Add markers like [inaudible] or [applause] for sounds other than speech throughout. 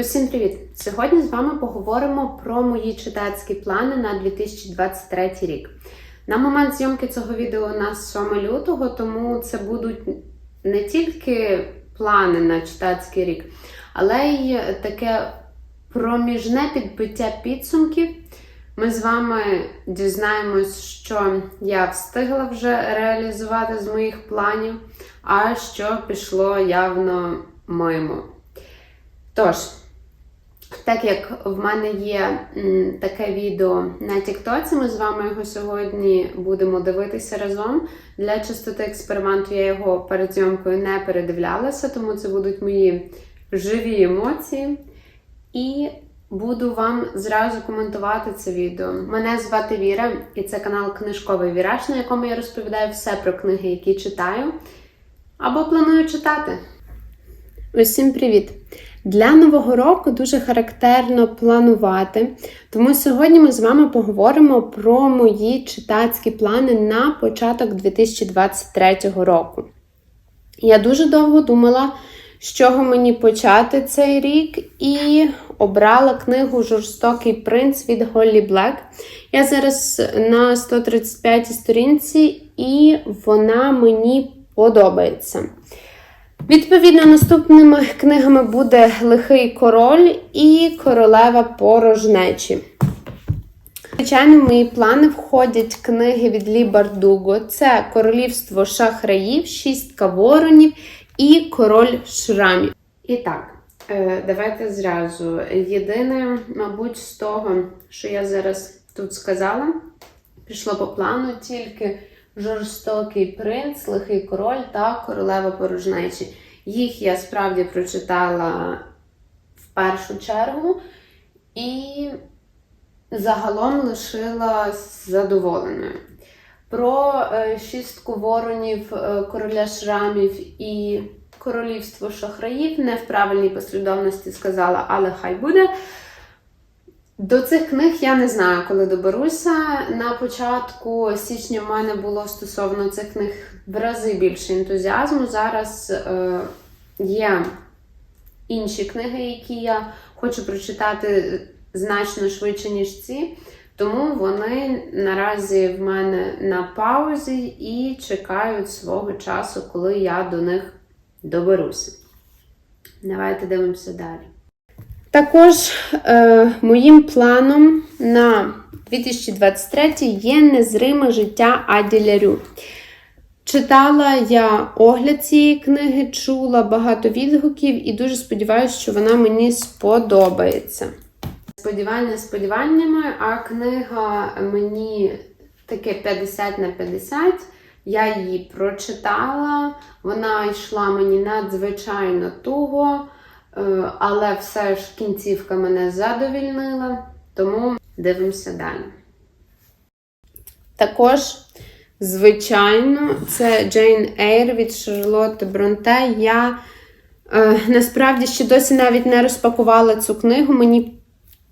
Усім привіт! Сьогодні з вами поговоримо про мої читацькі плани на 2023 рік. На момент зйомки цього відео у нас 7 лютого, тому це будуть не тільки плани на читацький рік, але й таке проміжне підбиття підсумків. Ми з вами дізнаємось, що я встигла вже реалізувати з моїх планів, а що пішло явно мимо. Тож, так як в мене є таке відео на Тіктоці, ми з вами його сьогодні будемо дивитися разом. Для чистоти експерименту я його перед зйомкою не передивлялася, тому це будуть мої живі емоції. І буду вам зразу коментувати це відео. Мене звати Віра, і це канал Книжковий Віраж, на якому я розповідаю все про книги, які читаю або планую читати. Усім привіт! Для нового року дуже характерно планувати. Тому сьогодні ми з вами поговоримо про мої читацькі плани на початок 2023 року. Я дуже довго думала, з чого мені почати цей рік, і обрала книгу Жорстокий принц від Голлі Блек. Я зараз на 135 сторінці, і вона мені подобається. Відповідно, наступними книгами буде Лихий король і Королева порожнечі. Звичайно, в мої плани входять книги від Лі Бардуго. Це Королівство шахраїв, Шістка воронів і Король шрамів. І так, е, давайте зразу. Єдине, мабуть, з того, що я зараз тут сказала, пішло по плану тільки жорстокий принц, лихий король та королева порожнечі. Їх я справді прочитала в першу чергу і загалом лишилась задоволеною. Про е, шістку воронів, е, короля шрамів і королівство шахраїв не в правильній послідовності сказала, але хай буде. До цих книг я не знаю, коли доберуся. На початку січня в мене було стосовно цих книг в рази більше ентузіазму. Зараз е, є інші книги, які я хочу прочитати значно швидше, ніж ці. Тому вони наразі в мене на паузі і чекають свого часу, коли я до них доберуся. Давайте дивимося далі. Також е, моїм планом на 2023 є незриме життя Аді Лярю. Читала я огляд цієї книги, чула багато відгуків і дуже сподіваюся, що вона мені сподобається. Сподівання сподіваннями, а книга мені таке 50 на 50. Я її прочитала, вона йшла мені надзвичайно туго. Е, але все ж кінцівка мене задовільнила, тому дивимося далі. Також, звичайно, це Джейн Ейр від Шарлотти Бронте. Я е, насправді ще досі навіть не розпакувала цю книгу. Мені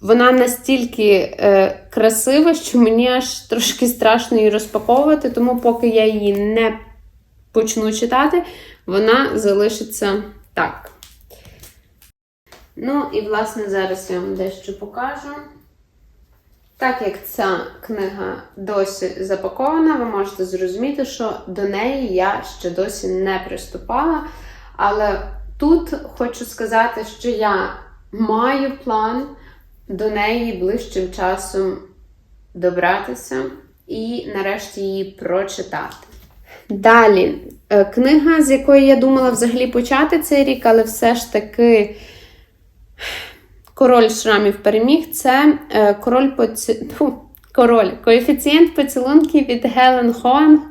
вона настільки е, красива, що мені аж трошки страшно її розпаковувати, тому поки я її не почну читати, вона залишиться так. Ну, і, власне, зараз я вам дещо покажу. Так як ця книга досі запакована, ви можете зрозуміти, що до неї я ще досі не приступала. Але тут хочу сказати, що я маю план до неї ближчим часом добратися і нарешті її прочитати. Далі, е, книга, з якої я думала взагалі почати цей рік, але все ж таки. Король шрамів переміг це е, король поці... Фу, король. коефіцієнт поцілунків від Гелен Хоан.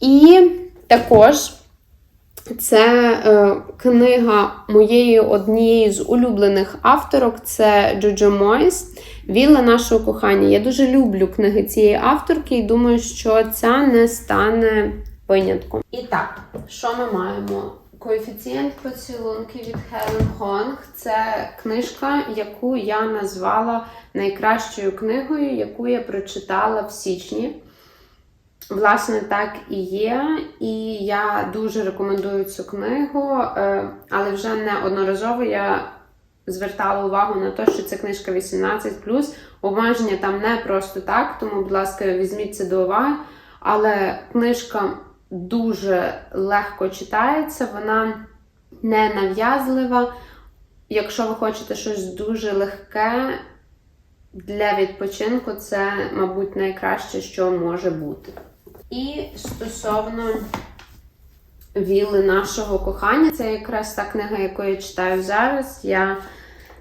І також це е, книга моєї однієї з улюблених авторок це Джоджо Мойс Вілла нашого кохання. Я дуже люблю книги цієї авторки і думаю, що ця не стане винятком. І так, що ми маємо? Коефіцієнт поцілунки від Хелен Хонг це книжка, яку я назвала найкращою книгою, яку я прочитала в січні. Власне, так і є. І я дуже рекомендую цю книгу, е, але вже неодноразово я звертала увагу на те, що це книжка 18. Обмеження там не просто так, тому, будь ласка, візьміть це до уваги. Але книжка дуже легко читається, вона не нав'язлива. Якщо ви хочете щось дуже легке для відпочинку, це, мабуть, найкраще, що може бути. І стосовно віли нашого кохання, це якраз та книга, яку я читаю зараз. Я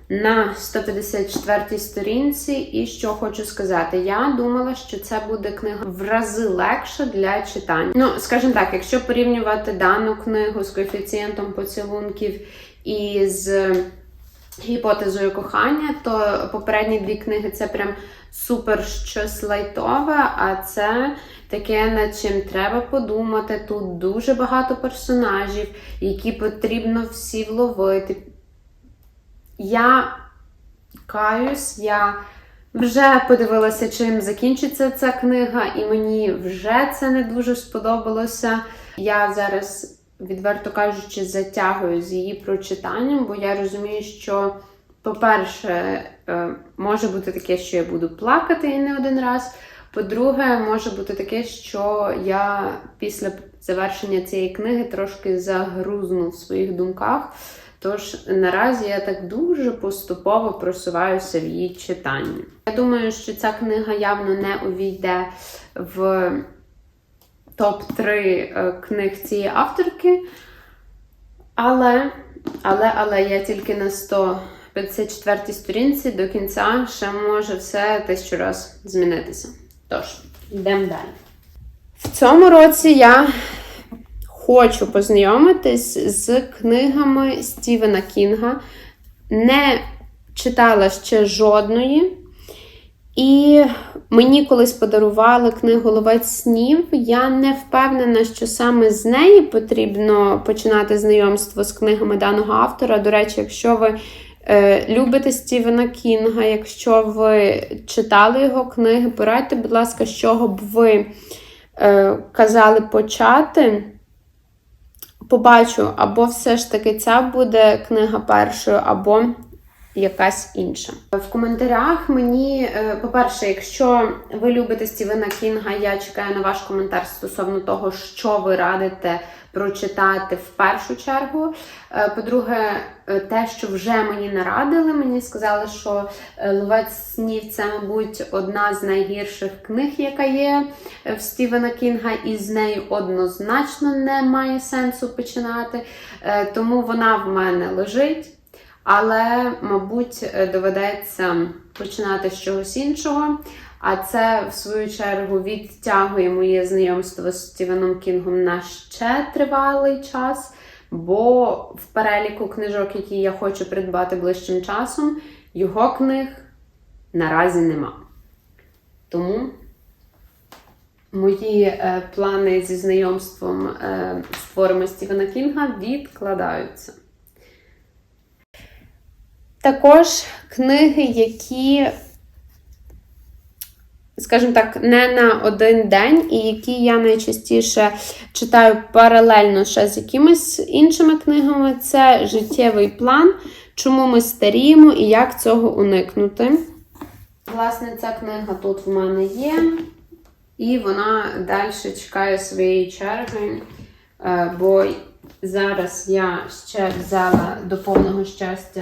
на 154 сторінці, і що хочу сказати, я думала, що це буде книга в рази легша для читання. Ну, скажімо так, якщо порівнювати дану книгу з коефіцієнтом поцілунків і з гіпотезою кохання, то попередні дві книги це прям супер щось лайтове, а це таке, над чим треба подумати. Тут дуже багато персонажів, які потрібно всі вловити. Я каюсь, я вже подивилася, чим закінчиться ця книга, і мені вже це не дуже сподобалося. Я зараз, відверто кажучи, затягую з її прочитанням, бо я розумію, що, по-перше, е, може бути таке, що я буду плакати і не один раз. По-друге, може бути таке, що я після завершення цієї книги трошки загрузну в своїх думках. Тож наразі я так дуже поступово просуваюся в її читанні. Я думаю, що ця книга явно не увійде в топ-3 книг цієї авторки. Але, але, але я тільки на 154 сторінці до кінця ще може все тисячу раз змінитися. Тож, йдемо далі. В цьому році я хочу познайомитись з книгами Стівена Кінга. Не читала ще жодної. І мені колись подарували книгу Ловець снів. Я не впевнена, що саме з неї потрібно починати знайомство з книгами даного автора. До речі, якщо ви любите Стівена Кінга, якщо ви читали його книги, порадьте, будь ласка, з чого б ви е, казали почати. Побачу, або все ж таки ця буде книга першою, або якась інша. В коментарях мені, е, по-перше, якщо ви любите Стівена Кінга, я чекаю на ваш коментар стосовно того, що ви радите прочитати в першу чергу. Е, по-друге, е, те, що вже мені нарадили, мені сказали, що Ловець снів це, мабуть, одна з найгірших книг, яка є в Стівена Кінга, і з нею однозначно не має сенсу починати. Тому вона в мене лежить. Але, мабуть, доведеться починати з чогось іншого. А це, в свою чергу, відтягує моє знайомство з Стівеном Кінгом на ще тривалий час, бо в переліку книжок, які я хочу придбати ближчим часом, його книг наразі нема. Тому мої е, плани зі знайомством е, з творами Стівена Кінга відкладаються. Також книги, які, скажімо так, не на один день, і які я найчастіше читаю паралельно ще з якимись іншими книгами, це життєвий план, чому ми старіємо і як цього уникнути. Власне, ця книга тут в мене є, і вона далі чекає своєї черги, е, бо зараз я ще взяла до повного щастя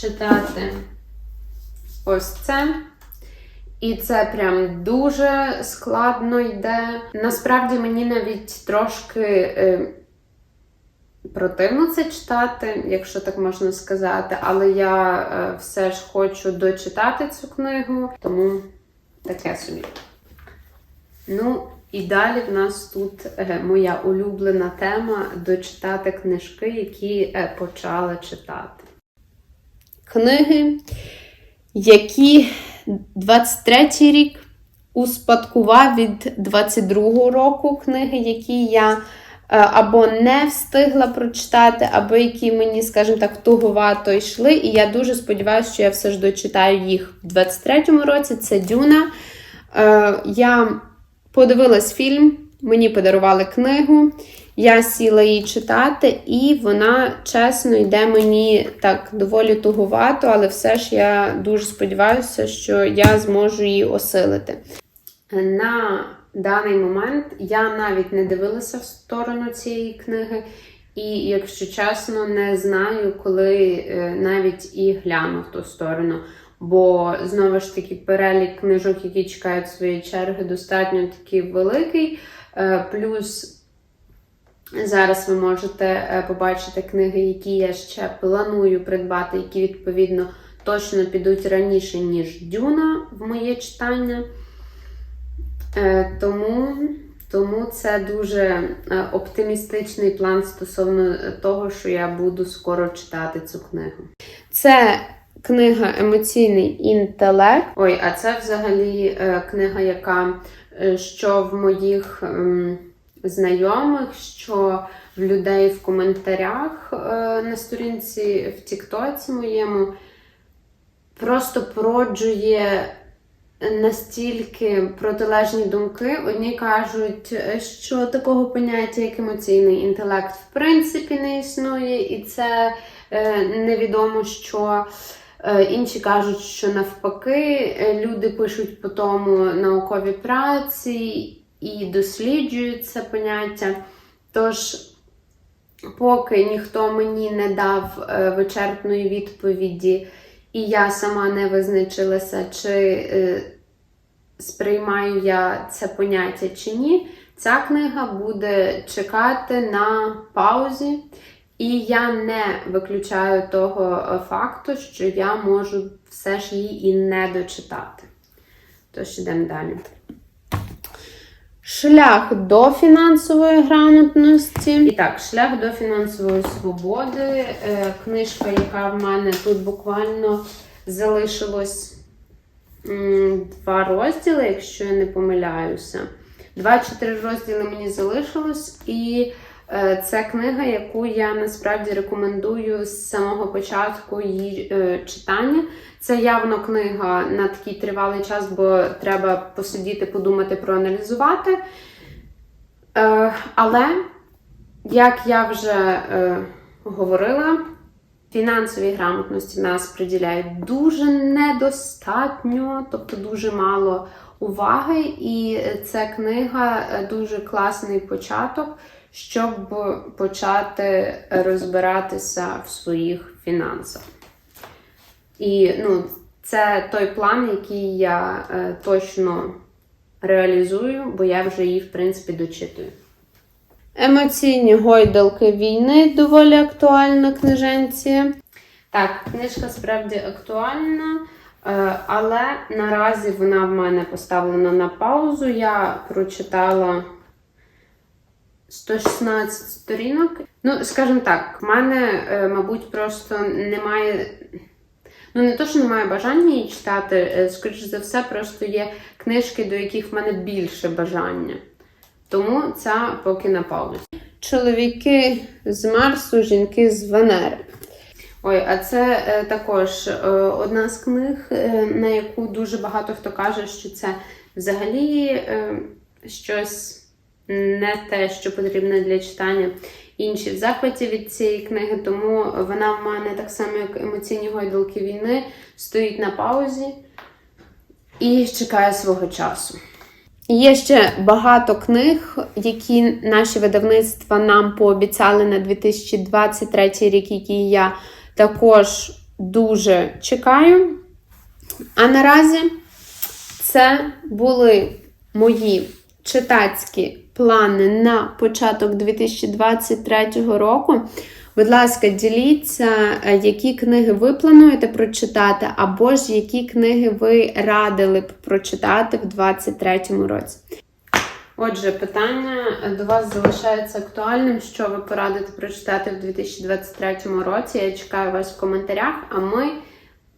читати ось це. І це прям дуже складно йде. Насправді мені навіть трошки е, противно це читати, якщо так можна сказати, але я е, все ж хочу дочитати цю книгу, тому таке собі. Ну, і далі в нас тут е, моя улюблена тема дочитати книжки, які е, почала читати книги, які 23-й рік успадкував від 22-го року книги, які я е, або не встигла прочитати, або які мені, скажімо так, туговато йшли. І я дуже сподіваюся, що я все ж дочитаю їх в 23-му році. Це Дюна. Е, я подивилась фільм, мені подарували книгу. Я сіла її читати, і вона чесно йде мені так доволі туговато, але все ж я дуже сподіваюся, що я зможу її осилити. На даний момент я навіть не дивилася в сторону цієї книги, і, якщо чесно, не знаю, коли е, навіть і гляну в ту сторону. Бо знову ж таки перелік книжок, які чекають своєї черги, достатньо такий великий. Е, Плюс зараз ви можете е, побачити книги, які я ще планую придбати, які відповідно точно підуть раніше, ніж Дюна в моє читання. Е, Тому, тому це дуже е, оптимістичний план стосовно того, що я буду скоро читати цю книгу. Це книга Емоційний інтелект. Ой, а це взагалі книга, яка що в моїх ем, знайомих, що в людей в коментарях е, на сторінці в Тіктоці моєму просто породжує настільки протилежні думки. Одні кажуть, що такого поняття, як емоційний інтелект, в принципі, не існує, і це е, невідомо що. Е, Інші кажуть, що навпаки, е, люди пишуть по тому наукові праці і досліджують це поняття. Тож, поки ніхто мені не дав е, вичерпної відповіді, і я сама не визначилася, чи е, сприймаю я це поняття чи ні, ця книга буде чекати на паузі. І я не виключаю того е, факту, що я можу все ж її і не дочитати. Тож йдемо далі. Шлях до фінансової грамотності. І так, шлях до фінансової свободи. Е, Книжка, яка в мене тут буквально залишилось два розділи, якщо я не помиляюся. Два чи три розділи мені залишилось, і це книга, яку я насправді рекомендую з самого початку її е, читання. Це явно книга на такий тривалий час, бо треба посидіти, подумати, проаналізувати. Е, але, як я вже е, говорила, фінансовій грамотності нас приділяють дуже недостатньо, тобто дуже мало уваги, і ця книга е, дуже класний початок, щоб почати розбиратися в своїх фінансах. І ну, це той план, який я е, точно реалізую, бо я вже її, в принципі, дочитую. Емоційні гойдалки війни доволі актуальна книженці. Так, книжка справді актуальна, е, але наразі вона в мене поставлена на паузу. Я прочитала 116 сторінок. Ну, скажімо так, в мене, е, мабуть, просто немає. Ну, не то, що немає бажання її читати, е, скоріш за все, просто є книжки, до яких в мене більше бажання. Тому ця поки на паузі. Чоловіки з Марсу, жінки з Венери. Ой, а це е, також е, одна з книг, е, на яку дуже багато хто каже, що це взагалі е, щось не те, що потрібне для читання. Інші в захваті від цієї книги, тому вона в мене так само, як емоційні гойдалки війни, стоїть на паузі і чекає свого часу. Є ще багато книг, які наші видавництва нам пообіцяли на 2023 рік, які я також дуже чекаю. А наразі це були мої читацькі плани на початок 2023 року. Будь ласка, діліться, е, які книги ви плануєте прочитати, або ж які книги ви радили б прочитати в 2023 році. Отже, питання до вас залишається актуальним. Що ви порадите прочитати в 2023 році? Я чекаю вас в коментарях, а ми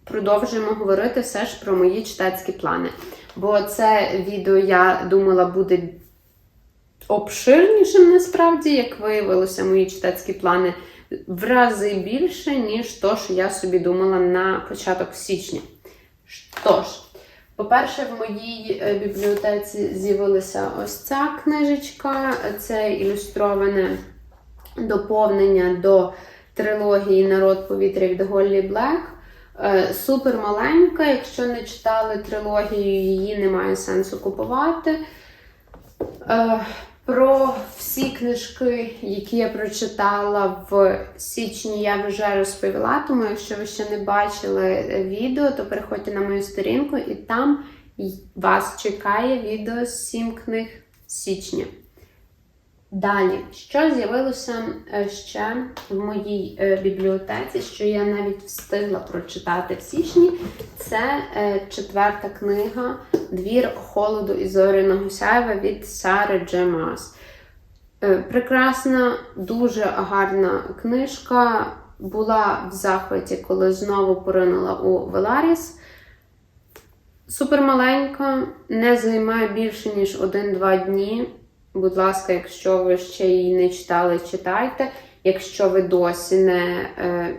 продовжуємо говорити все ж про мої читацькі плани. Бо це відео, я думала, буде обширнішим насправді, як виявилося, мої читацькі плани в рази більше, ніж то, що я собі думала на початок січня. Тож, по-перше, в моїй бібліотеці з'явилася ось ця книжечка, це ілюстроване доповнення до трилогії Народ повітря від Голлі Блек. Е, Супер маленька. Якщо не читали трилогію, її немає сенсу купувати. Е, Про всі книжки, які я прочитала в січні, я вже розповіла. Тому, якщо ви ще не бачили відео, то переходьте на мою сторінку, і там вас чекає відео з 7 книг січня. Далі, що з'явилося е, ще в моїй е, бібліотеці, що я навіть встигла прочитати в січні, це е, четверта книга Двір холоду і зоряного сяйва від Сари Джемас. Прекрасна, дуже гарна книжка. Була в захваті, коли знову поринула у Веларіс. Супермаленька, не займає більше, ніж 1-2 дні. Будь ласка, якщо ви ще її не читали, читайте. Якщо ви досі не е,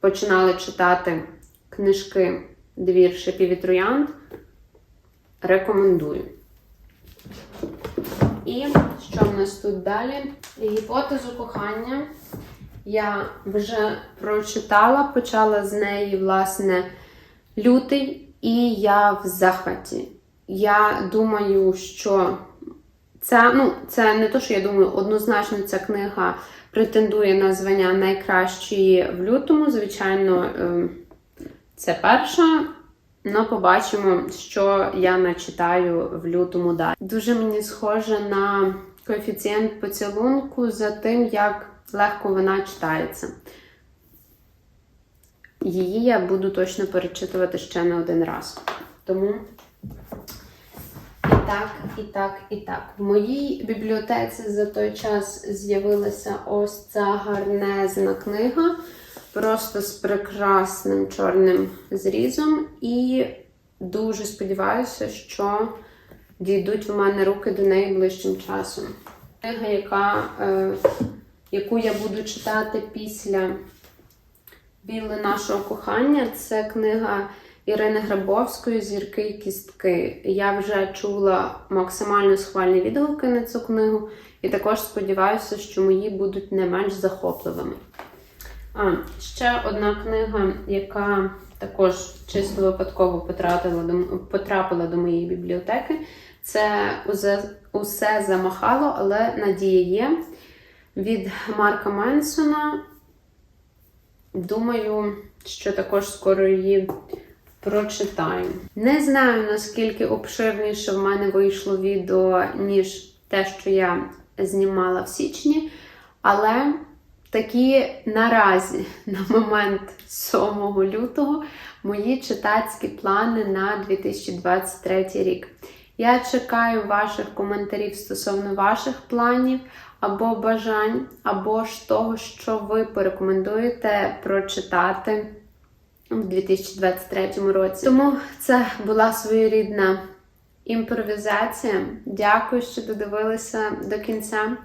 починали читати книжки Двір шипів і троянд, рекомендую. І що в нас тут далі? Гіпотезу кохання я вже прочитала, почала з неї, власне, лютий, і я в захваті. Я думаю, що це, ну, це не то, що я думаю, однозначно ця книга претендує на звання найкращої в лютому. Звичайно, ем, це перша. Ну, побачимо, що я начитаю в лютому далі. Дуже мені схоже на коефіцієнт поцілунку за тим, як легко вона читається. Її я буду точно перечитувати ще не один раз. Тому так, і так, і так. В моїй бібліотеці за той час з'явилася ось ця гарнезна книга, просто з прекрасним чорним зрізом. І дуже сподіваюся, що дійдуть в мене руки до неї ближчим часом. Книга, яка, е, яку я буду читати після Біли нашого кохання, це книга. Ірини Грабовської Зірки і кістки. Я вже чула максимально схвальні відгуки на цю книгу, і також сподіваюся, що мої будуть не менш захопливими. А, ще одна книга, яка також чисто випадково потрапила до, потрапила до моєї бібліотеки. Це усе, замахало, але надія є від Марка Менсона. Думаю, що також скоро її прочитаю. Не знаю, наскільки обширніше в мене вийшло відео, ніж те, що я знімала в січні, але такі наразі, [laughs] на момент 7 лютого, мої читацькі плани на 2023 рік. Я чекаю ваших коментарів стосовно ваших планів або бажань, або ж того, що ви порекомендуєте прочитати в 2023 році. Тому це була своєрідна імпровізація. Дякую, що додивилися до кінця.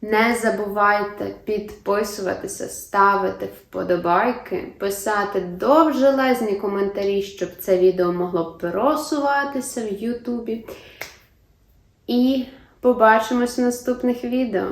Не забувайте підписуватися, ставити вподобайки, писати довжелезні коментарі, щоб це відео могло просуватися в Ютубі. І побачимось в наступних відео.